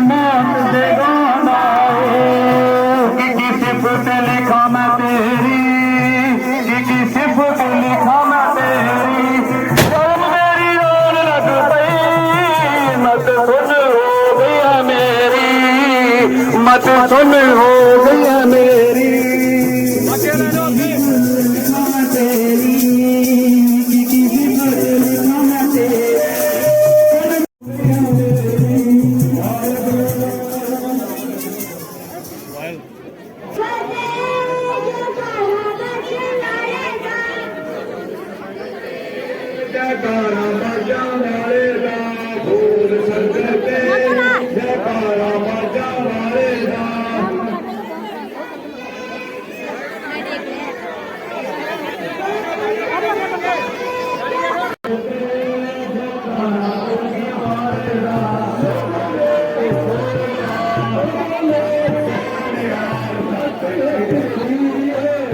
ਮਾਤ ਦੇ ਗਾਉਂਦਾ ਏ। ਕਿ ਸਿਫਤ ਲਿਖਾ ਮੈਂ ਤੇਰੀ ਕੀ ਸਿਫਤ ਲਿਖਾ ਮੈਂ ਤੇਰੀ। ਜਦ ਮੇਰੀ ਰੋਣ ਲੱਗ ਪਈ, ਮਤ ਸੁਣ ਹੋ ਗਈ ਮੇਰੀ। ਮਤ ਸੁਣ ਹੋ Thank you.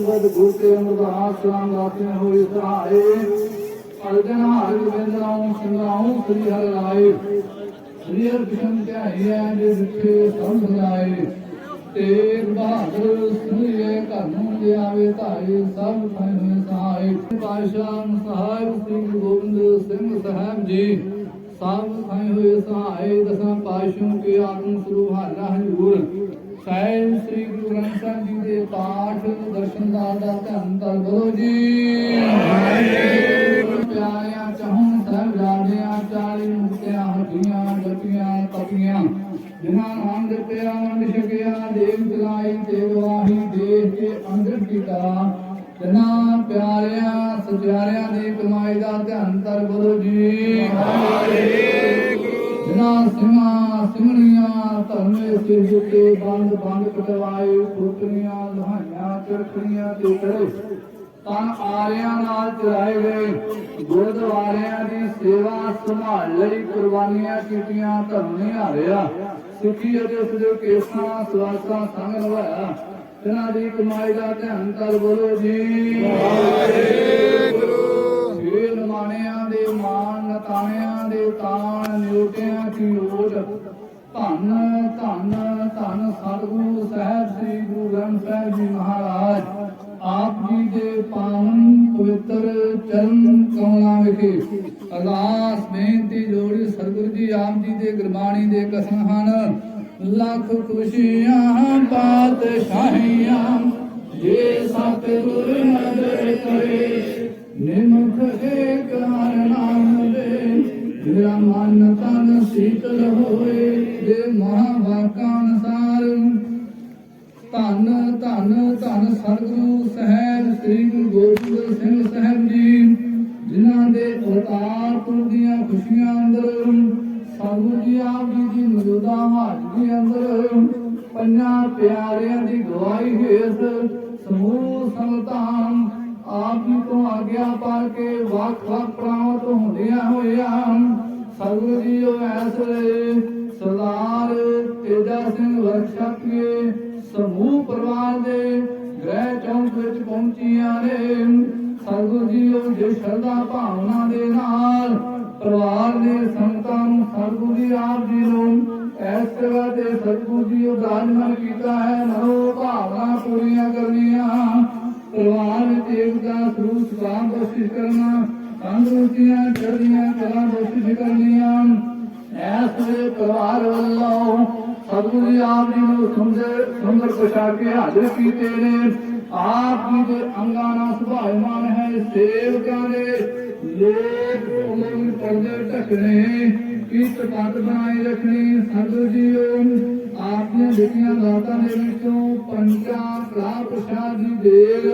ਭੂਤੇ ਅਮਰਦਾਸ ਰਾਮ ਦਾਤੇ ਹੋਏ ਸਹਾਏ ਅਰਜਨ ਹਾਰ ਗੋਬਿੰਦਰਾਉ ਸੰਗਰਾਉ ਸ੍ਰੀ ਹਰਿ ਰਾਏ। ਸ੍ਰੀ ਹਰਿ ਕ੍ਰਿਸ਼ਨ ਧਿਆਈਐ, ਜੇ ਵਿਖੇ ਸਭ ਸਜਾਏ ਤੇਗ ਬਹਾਦਰ ਸੁਨੀਏ ਘਰ ਨੂੰ ਲਿਆਵੇ ਧਾਏ, ਸਭ ਥਾਈ ਸਹਾਏ। ਪਾਸ਼ਾ ਸਾਹਿਬ ਸ੍ਰੀ ਗੋਬਿੰਦ ਸਿੰਘ ਸਾਹਿਬ ਜੀ। ਸਭ ਥਾਈ ਹੋਏ ਸਹਾਏ, ਦਸਾਂ ਪਾਸ਼ੋਂ ਕੇ ਆਤਮ ਸਰੂਪ ਹਾਲਾ ਹਜੂਰ ਸਾਹਿਬ ਸ੍ਰੀ ਗੁਰੂ ਗ੍ਰੰਥ ਸਾਹਿਬ ਜੀ ਦੇ ਪਾਠ ਦਰਸ਼ਨ ਦਾ ਦਾ ਧੰਨ ਧੰਨ ਬੋਲੋ ਜੀ। ਪਿਆਰਿਆਂ ਚਾਹੂੰ ਸਾਹਿਬ ਜਾਦਿਆਂ ਚਾਲੀ ਮੁਕਤਿਆਂ ਹੱਡੀਆਂ ਜਪੀਆਂ ਤਪੀਆਂ ਜਿਨ੍ਹਾਂ ਨਾਮ ਜਪਿਆ ਵੰਡ ਛਕਿਆ ਦੇਵ ਚਲਾਈ ਤੇ ਗਵਾਹੀ ਦੇਖ ਕੇ ਅੰਦਰ ਕੀਤਾ। ਜਿਨ੍ਹਾਂ ਪਿਆਰਿਆਂ ਸਜਾਰਿਆਂ ਦੀ ਕਮਾਈ ਦਾ ਧਿਆਨ ਧਰ ਬੋਲੋ ਜੀ। ਜਿਨ੍ਹਾਂ ਸਿੰਘਾਂ ਸਿੰਘਣੀਆਂ ਧਰਮੇ ਸਿਰ ਜੁਤੇ ਬੰਦ ਬੰਦ ਕਟਵਾਏ ਫੁੱਟਣੀਆਂ ਲਹਾਈਆਂ ਚਰਖੜੀਆਂ ਤੇ ਚੜੇ। ਤਾਂ ਆਰਿਆਂ ਨਾਲ ਚਲਾਏ ਗਏ ਗੁਰਦੁਆਰਿਆਂ ਦੀ ਸੇਵਾ ਸੰਭਾਲ ਲਈ ਕੁਰਬਾਨੀਆਂ ਕੀਤੀਆਂ ਧਰਮ ਨਿਹਾਰਿਆ ਸਿੱਖੀ ਅਤੇ ਉਸਦੇ ਕੇਸਾਂ ਸਵਾਸਾਂ ਸੰਗ ਲਵਾਇਆ ਇਹਨਾਂ ਦੀ ਕਮਾਈ ਦਾ ਧਿਆਨ ਕਰ ਬੋਲੋ ਜੀ। ਇਹ ਨਮਾਣਿਆਂ ਦੇ ਮਾਨ ਦੇ ਤਾਣ ਨਿਉਟਿਆਂ ਕੀ ਓਟ ਧੰਨ ਧੰਨ ਧੰਨ ਸਤਿਗੁਰੂ ਸਾਹਿਬ, ਸ੍ਰੀ ਗੁਰੂ ਗ੍ਰੰਥ ਸਾਹਿਬ ਜੀ ਮਹਾਰਾਜ। ਆਪ ਜੀ ਦੇ ਪਾਵਨ ਪਵਿੱਤਰ ਚਰਨ ਕਮਲਾਂ ਵਿਖੇ ਅਰਦਾਸ, ਬੇਨਤੀ, ਜੋੜੀ ਸਤਿਗੁਰੂ ਜੀ ਆਪ ਜੀ ਦੇ ਗੁਰਬਾਣੀ ਦੇ ਕਸਮ ਹਨ। ਲੱਖ ਖੁਸ਼ੀਆਂ ਪਾਤਸ਼ਾਹੀਆਂ ਜੇ ਸਤਿਗੁਰ ਨਦਰ ਕਰੇ, ਨਿਮਖ ਏਕ ਹਰ ਨਾਮ ਮੇਰਾ ਮਨ ਤਨ ਸੀਤਲ ਹੋਏ ਜੇ ਮਹਾਵਾਕਾਂ ਅਨਸਾਰ ਧੰਨ ਧੰਨ ਧੰਨ ਸਤਿਗੁਰੂ ਸਾਹਿਬ ਸ੍ਰੀ ਗੁਰੂ ਗੋਬਿੰਦ ਸਿੰਘ ਸਾਹਿਬ ਜੀ, ਜਿਨ੍ਹਾਂ ਦੇ ਅਵਤਾਰ ਦੀਆਂ ਖੁਸ਼ੀਆਂ ਅੰਦਰ ਸਤਿਗੁਰੂ ਜੀ ਆਪ ਜੀ ਦੀ ਮੌਜੂਦਾ ਹਾਜ਼ਰੀ ਅੰਦਰ, ਪੰਜਾਂ ਪਿਆਰਿਆਂ ਦੀ ਗਵਾਹੀ ਹੇਠ ਸਮੂਹ ਸੰਗਤਾਂ ਆਪ ਜੀ ਤੋਂ ਆਗਿਆ ਪਾ ਕੇ ਵੱਖ ਵੱਖ ਪ੍ਰਾਂਤ ਹੁੰਦਿਆਂ ਹੋਇਆਂ ਸਤਿਗੁਰੂ ਜੀ ਉਹ ਐਸਲੇ ਸਰਦਾਰ ਤੇਜਾ ਸਿੰਘ ਵਰਕਸ਼ਾਪੀਏ, ਸਮੂਹ ਪਰਿਵਾਰ ਦੇ ਗ੍ਰਹਿ ਚੌਂਕ ਵਿੱਚ ਪਹੁੰਚੀਆਂ ਨੇ। ਸਤਿਗੁਰੂ ਜੀ ਉਹ ਜੇ ਸ਼ਰਧਾ ਭਾਵਨਾ ਦੇ ਨਾਲ ਸਤਿਗੁਰੂ ਜੀ ਆਪ ਜੀ ਨੂੰ ਸੁੰਦਰ ਸੁੰਦਰ ਪੁਸ਼ਾਕੇ ਹਾਜ਼ਰ ਕੀਤੇ ਨੇ। ਆਪ ਜੀ ਦੇ ਅੰਗਾਂ ਨਾਲ ਸੁਭਾਇਮਾਨ ਹੈ, ਸੇਵਕਾਂ ਦੇ ਲੇਖ ਉਮਰ ਪਰਦੇ ਢਕਣੇ ਕੀਤ ਪੱਤ ਬਣਾਈ ਰੱਖਣੀ ਸਤਿਗੁਰੂ ਜੀ ਆਪ ਨੇ ਦਿੱਤੀਆਂ ਦਾਤਾਂ ਦੇ ਵਿੱਚੋਂ ਪੰਚਾ ਕਲਾ ਪ੍ਰਸ਼ਾਦ ਦੀ ਦੇਗ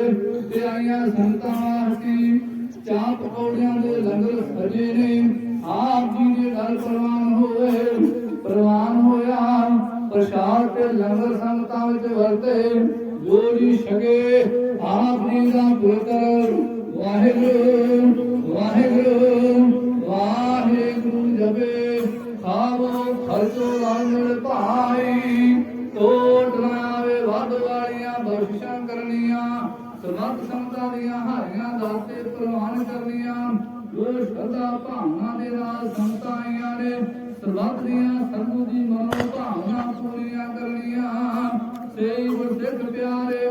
ਤੇ ਆਈਆਂ ਸੰਤਾਂ ਵਾਸਤੇ ਚਾਹ ਪਕੌੜਿਆਂ ਦੇ ਲੰਗਰ ਸਜੇ ਨੇ। ਆਪ ਜੀ ਦੇ ਘਰ ਪ੍ਰਵਾਨ ਹੋਏ, ਪ੍ਰਵਾਨ ਹੋਇਆ ਪ੍ਰਸ਼ਾਦ ਲੰਗਰ ਸੰਗਤਾਂ ਵਿੱਚ ਵਰਤੇ ਜੋ ਛਕੇ ਆਪ ਜੀ ਦਾ ਪੁੱਤਰ ਵਾਹਿਗੁਰੂ ਵਾਹਿਗੁਰੂ।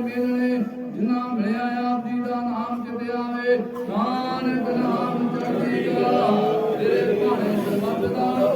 ਮਿਲਣੇ ਜਿਨ੍ਹਾਂ ਮਿਲਿਆ ਆਪ ਜੀ ਦਾ ਨਾਮ ਚਿਤ ਆਵੇ ਨਾਨਕ ਨਾਮ ਚੜ੍ਹਦੀ ਕਲਾ, ਤੇਰੇ ਭਾਣੇ ਸਰਬੱਤ ਦਾ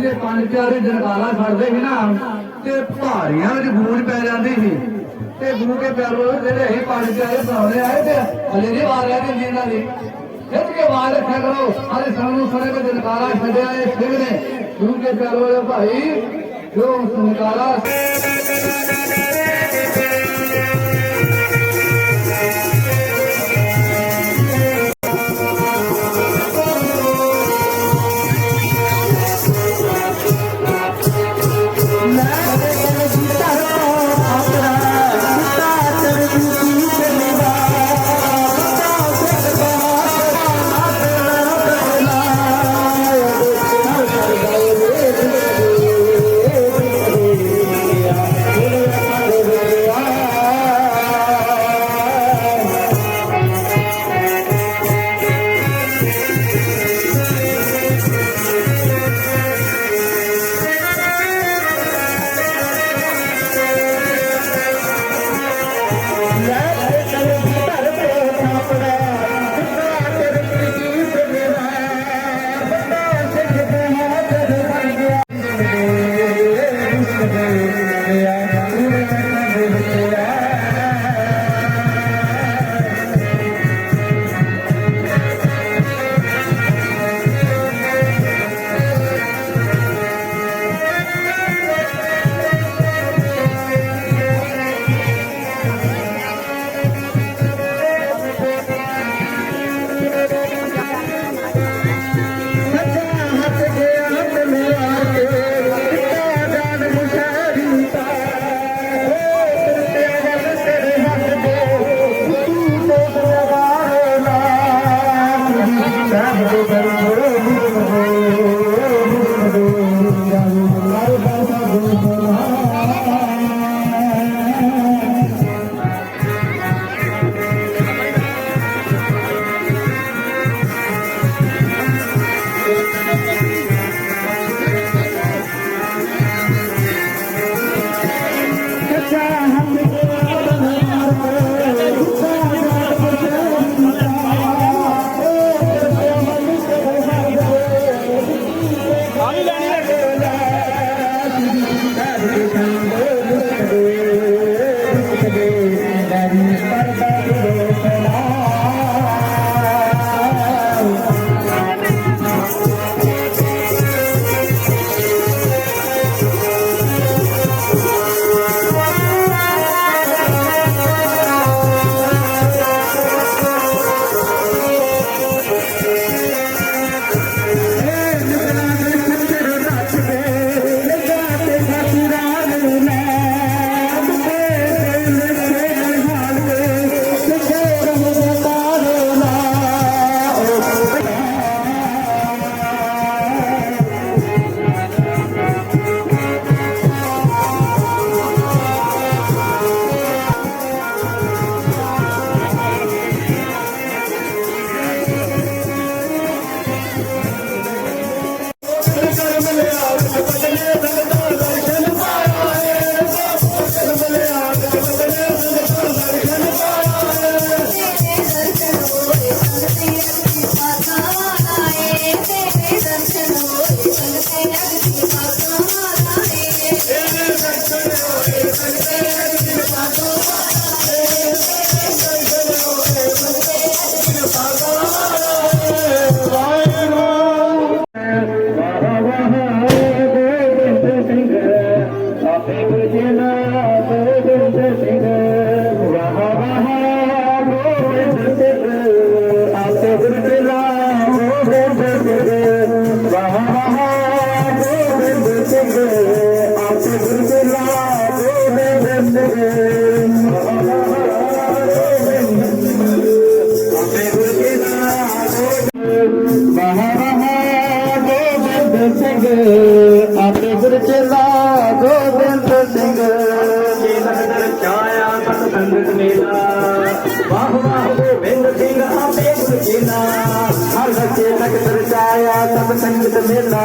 ਜੀ ਪੰਜ ਪਿਆਰੇ ਜਨਕਾਰਾ ਛੱਡਦੇ ਸੀ ਨਾ, ਤੇ ਭਾਰੀਆਂ ਵਿੱਚ ਗੂੰਜ ਪੈ ਜਾਂਦੀ ਸੀ। ਤੇ ਗੁਰੂ ਕੇ ਪਿਆਰੋ, ਜਿਹੜੇ ਅਸੀਂ ਪੰਜ ਪਿਆਰੇ ਬਣਾਉਣੇ ਆਏ ਤੇ ਹਲੇ ਨਹੀਂ ਆ ਰਿਹਾ ਕਿ ਦੀ। ਖਿੱਚ ਕੇ ਆਵਾਜ਼ ਰੱਖਿਆ ਕਰੋ। ਹਲੇ ਸਾਨੂੰ ਸੁਣੇ ਕੇ ਦਿਲਕਾਰਾ ਛੱਡਿਆ ਇਹ ਸਿੰਘ ਨੇ। ਗੁਰੂ ਕੇ ਪਿਆਰੋ, ਭਾਈ, ਜੋ ਸੰਕਾਰਾ ਆਪੇ ਸਤ ਸੰਗਤ ਮੇਲਾ ਵਾਹ ਵਾਹ ਗੋਬਿੰਦ ਸਿੰਘ ਆਪੇ ਗੁਰ ਚੇਲਾ ਹਰ ਬੱਚੇ ਤੱਕ ਦਰਸਾਇਆ ਸਤ ਸੰਗਤ ਮੇਲਾ।